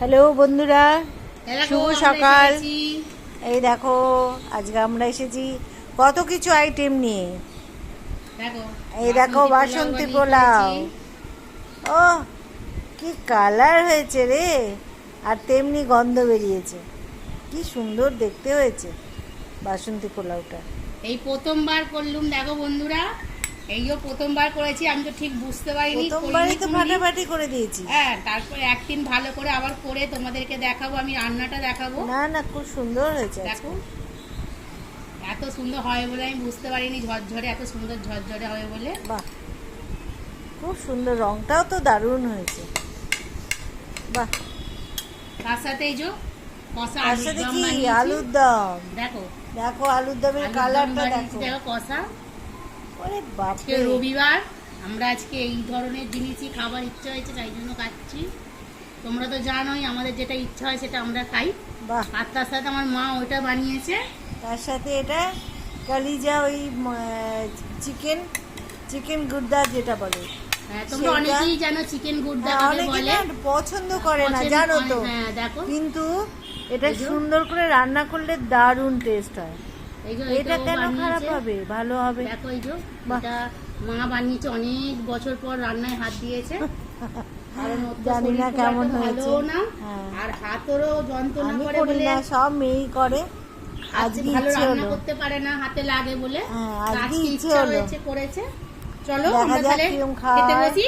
Hello বন্ধুরা শুভ সকাল। এই দেখো আজকে আমরা এসেছি কত কিছু আইটেম নিয়ে। এই দেখো বাসন্তী পোলাও। ও কি কালার হয়েছে রে। আর তেমনি গন্ধ বেরিয়েছে। কি সুন্দর দেখতে হয়েছে বাসন্তী পোলাওটা। এই প্রথমবার করলুম দেখো বন্ধুরা। এইও প্রথমবার করেছি আমি তো ঠিক বুঝতে পারিনি প্রথমবারই তো ফাটাফাটি করে দিয়েছি। হ্যাঁ তারপরে একদিন ভালো করে আবার করে তোমাদেরকে দেখাবো আমি রান্নাটা দেখাবো। না না খুব সুন্দর হয়েছে দেখো। এত সুন্দর হয় বলে আমি বুঝতে পারিনি ঝরঝরে এত সুন্দর ঝরঝরে হবে বলে। বাহ। খুব সুন্দর রংটাও তো দারুণ হয়েছে। বাহ। তার সাথে এই যে কষা আলুর দম দেখো। দেখো আলুর দমের কালারটা দেখো। দেখো কষা। আজকে রবিবার আমরা আজকে এই ধরনের জিনিসই খাবার ইচ্ছা হয়েছে তাই জন্য খাচ্ছি। তোমরা তো জানোই আমাদের যেটা ইচ্ছা হয় সেটা আমরা খাই। আর তার সাথে আমার মা ওইটা বানিয়েছে। তার সাথে এটা কালিজা ওই চিকেন চিকেন গুর্দা যেটা বলে। হ্যাঁ, তোমরা অনেকেই জানো চিকেন গুড়দা হ্যাঁ, বলে। পছন্দ করে না জানো তো। হ্যাঁ দেখো। কিন্তু এটা সুন্দর করে রান্না করলে দারুণ টেস্ট হয়। এটা কেন খারাপ হবে? ভালো হবে। দেখো এই যে এটা মা বানিয়েছে অনেক বছর পর রান্নায় হাত দিয়েছে। কারণ ওর তো জানি না কেমন হয়েছে। ভালোও না। আর হাতেরও যন্ত্রণা করে বলে সব মেয়েই করে। আজকে আজকে ইচ্ছে হলো। করতে পারে না হাতে লাগে বলে। আজকে আজকে ইচ্ছে হলো। করেছে। চলো আমরা তাহলে খেতে বসি?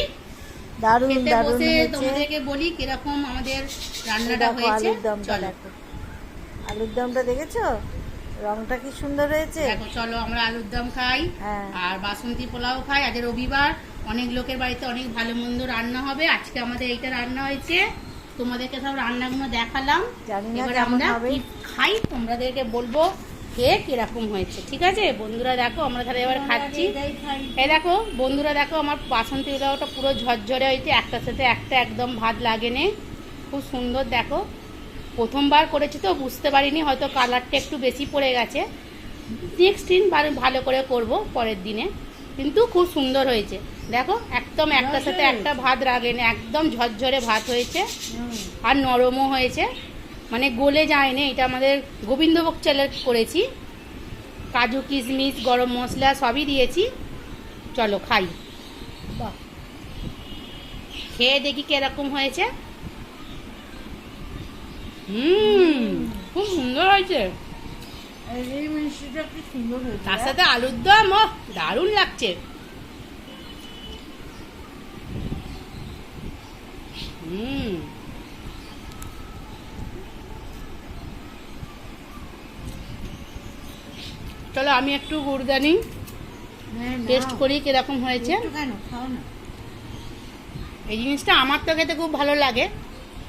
দারুণ দারুণ হয়েছে। তোমাদেরকে বলি কীরকম আমাদের রান্নাটা হয়েছে। আলুর দমটা দেখেছ? রংটা কি সুন্দর হয়েছে? দেখো চলো আমরা আলুর দম খাই। হ্যাঁ। আর বাসন্তী পোলাও খাই। আজ রবিবার। অনেক লোকের বাড়িতে অনেক ভালো মন্দ রান্না হবে। আজকে আমাদের এইটা রান্না হয়েছে। তোমাদেরকে সব রান্নাগুলো দেখালাম। এবার আমরা খাই তোমাদেরকে বলব খেয়ে কীরকম হয়েছে ঠিক আছে? বন্ধুরা দেখো আমরা তাহলে এবার খাচ্ছি। এই দেখো বন্ধুরা দেখো আমার বাসন্তী পোলাওটা পুরো ঝরঝরে হয়েছে। একটার সাথে একটা একদম ভাত লাগেনে। খুব সুন্দর দেখো। প্রথমবার করেছি তো বুঝতে পারিনি হয়তো কালারটা একটু বেশি পড়ে গেছে। নেক্সট দিন ভালো করে করব পরের দিনে। কিন্তু খুব সুন্দর হয়েছে। দেখো একদম একটার সাথে একটা ভাত লাগেনি একদম ঝরঝরে ভাত হয়েছে। আর নরমও হয়েছে। মানে গলে যায়নি এটা আমাদের গোবিন্দভোগ চালের করেছি। কাজু কিশমিশ গরম মশলা সবই দিয়েছি। চলো খাই। বাহ। খেয়ে দেখি কীরকম হয়েছে। হুম খুব সুন্দর হয়েছে। তার হ্যাঁ? সাথে আলুর দম ও দারুণ লাগছে। হুম। চলো আমি একটু গুড়দানি হ্যাঁ, টেস্ট করি কীরকম হয়েছে। এই জিনিসটা আমার তো খেতে খুব ভালো লাগে।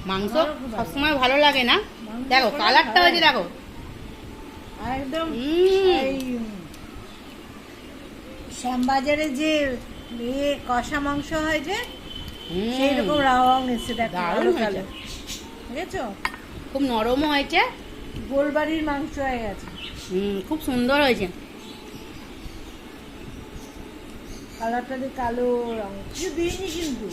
মাংস সবসময় ভালো লাগে না? দেখো কালারটা হয়েছে দেখো। একদম শ্যামবাজারে যে কষা মাংস হয় যে রাওয়াং এসে দেখো খুব নরমও হয়েছে। গোলবাড়ির মাংস হয়ে গেছে। হুম খুব সুন্দর হয়েছে। কালারটা কালো রং কিছু দিইনি কিন্তু।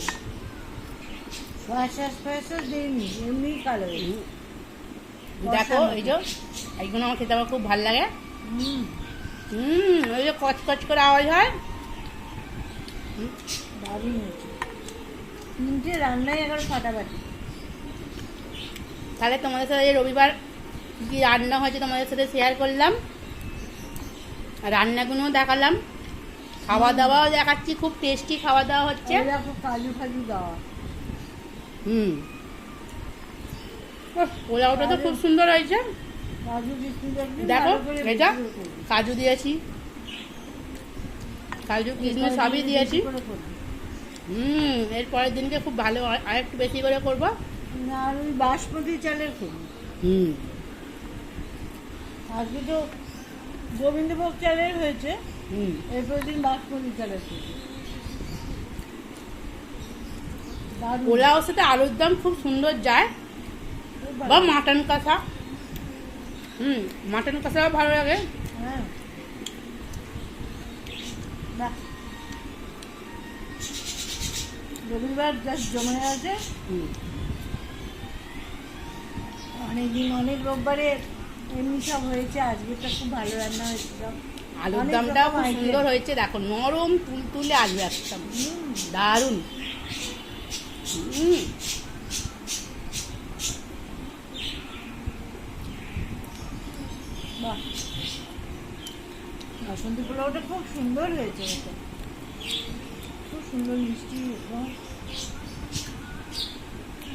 দেখো এই যে এইগুলো আমার খেতে আমার খুব ভালো লাগে। হুম। ওই যে কচকচ করে আওয়াজ হয়। দারুণ হয়েছে। তিনটে রান্নাই একবার ফাটাফাটি তাহলে তোমাদের সাথে রবিবার কি রান্না হয়েছে তোমাদের সাথে শেয়ার করলাম। রান্নাগুলোও দেখালাম। খাওয়া দাওয়াও দেখাচ্ছি খুব টেস্টি খাওয়া দাওয়া হচ্ছে। কাজু ফাজু দেওয়া। হুম। পোলাওটা তো খুব সুন্দর হয়েছে। দেখো এটা কাজু দিয়েছি। কাজু কিশমিশ সবই দিয়েছি। হুম এর পরের দিনকে খুব ভালো আর- আর একটু বেশি করে করব। আর ওই বাসমতি চালের করবি হুম। আজকে তো গোবিন্দভোগ চালের হয়েছে। হুম। এরপর দিন বাসমতি চালের করবি দারুণ। পোলাওর সাথে আলুর দম খুব সুন্দর যায়। বা। মাটন কষা। হুম মাটন কষাও ভালো লাগে। হ্যাঁ। রবিবার জাস্ট জমে আছে। অনেকদিন অনেক রোববারে এমনি সব হয়েছে। আজকেরটা খুব ভালো রান্না হয়েছে সব। আলুর দমটাও খুব সুন্দর হয়েছে। দেখো নরম তুলতুলে আলু একদম। দারুণ। বাসন্তী পোলাওটা খুব সুন্দর হয়েছে এটা খুব সুন্দর মিষ্টি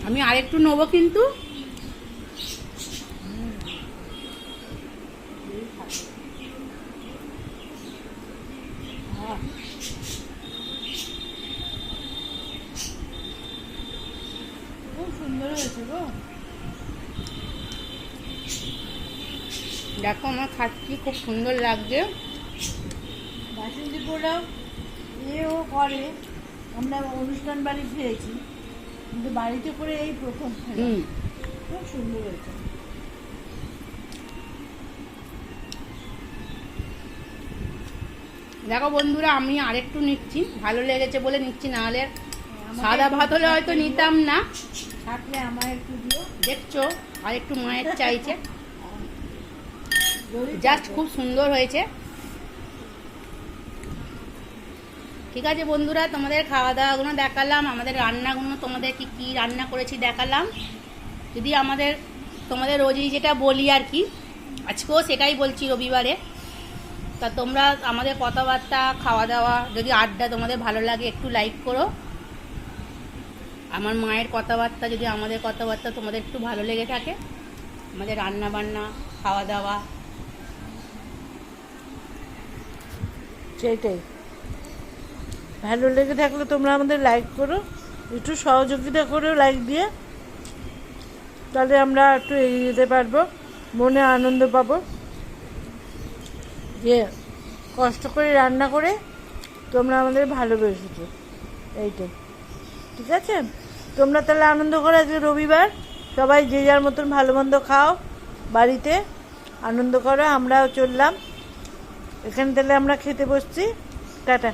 আমি আরেকটু নেব কিন্তু আহ, খুব সুন্দর হয়েছে গো দেখো আমার খাচ্ছি খুব সুন্দর লাগছে। বাসন্তী পোলাও এও করে আমরা অনুষ্ঠান বাড়ি খেয়েছি কিন্তু বাড়িতে করে এই প্রথম খুব সুন্দর হয়েছে। দেখো বন্ধুরা আমি আরেকটু নিচ্ছি। ভালো লেগেছে বলে নিচ্ছি না হলে আমাকে সাদা ভাত হলে হয়তো নিতাম না। থাকলে আমার একটু দিও। দেখছ আর একটু মায়ের চাইছে। জাস্ট খুব সুন্দর হয়েছে। ঠিক আছে বন্ধুরা, তোমাদের খাওয়া দাওয়াগুলো দেখালাম, আমাদের রান্নাগুলো তোমাদের কি কি রান্না করেছি দেখালাম। যদি আমাদের, তোমাদের রোজই যেটা বলি আর কি, আজকেও সেটাই বলছি রবিবারে। তা তোমরা আমাদের কথাবার্তা খাওয়া দাওয়া যদি আড্ডা তোমাদের ভালো লাগে একটু লাইক করো। আমার মায়ের কথাবার্তা, যদি আমাদের কথাবার্তা তোমাদের একটু ভালো লেগে থাকে, আমাদের রান্না বান্না খাওয়া দাওয়া সেটাই ভালো লেগে থাকলে তোমরা আমাদের লাইক করো, একটু সহযোগিতা করো লাইক দিয়ে, তাহলে আমরা একটু এগিয়ে যেতে পারব, মনে আনন্দ পাবো। যে কষ্ট করে রান্না করে তোমরা আমাদের ভালোবেসেছো, এইটাই। ঠিক আছে? তোমরা তাহলে আনন্দ করো আজকে রবিবার। সবাই যে যার মতন ভালো মন্দ খাও বাড়িতে, আনন্দ করো, আমরাও চললাম। এখানে তাহলে আমরা খেতে বসছি। টাটা।